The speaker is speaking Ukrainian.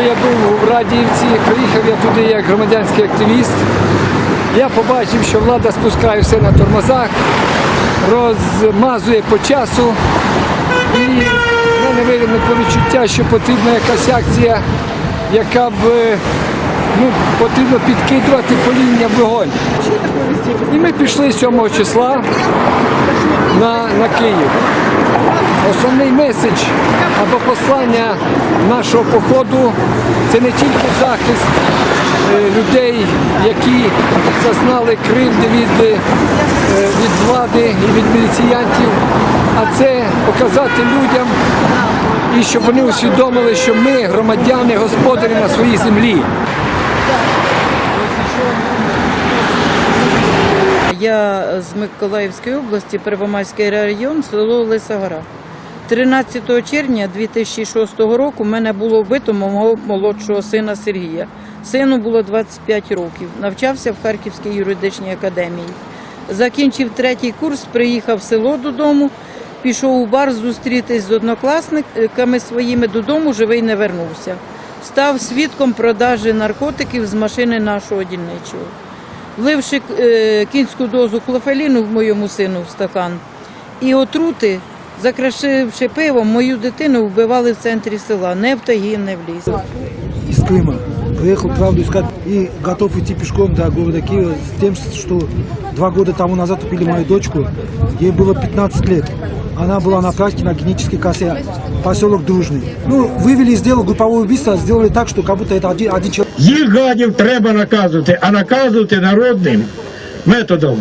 коли я був в Радіївці, приїхав я туди як громадянський активіст. Я побачив, що влада спускає все на тормозах, розмазує по часу. І в мене виникло відчуття, що потрібна якась акція, яка б ну, потрібно підкидувати поління вогонь. І ми пішли 7 числа на, на Київ. Основний меседж або послання нашого походу це не тільки захист е, людей, які зазнали кривди від, е, від влади і від міліціянтів, а це показати людям і щоб вони усвідомили, що ми громадяни, господарі на своїй землі. Я з Миколаївської області, Первомайський район, село Лисогора. 13 червня 2006 року мене було вбито мого молодшого сина Сергія. Сину було 25 років. Навчався в Харківській юридичній академії. Закінчив третій курс, приїхав в село додому, пішов у бар зустрітись з однокласниками своїми додому, живий не вернувся. Став свідком продажі наркотиків з машини нашого дільничого. Вливши е, кінську дозу хлофеліну в моєму сину в стакан і отрути, закрашивши пивом, мою дитину вбивали в центрі села, не в таї, не в лісі. из Крыма. Приехал правду искать и готов идти пешком до города Киева с тем, что два года тому назад убили мою дочку. Ей было 15 лет. Она была на практике на генетической косе. Поселок Дружный. Ну, вывели из дела групповое убийство, сделали так, что как будто это один, один человек. Їх гадів треба наказувати, а наказувати народним методом.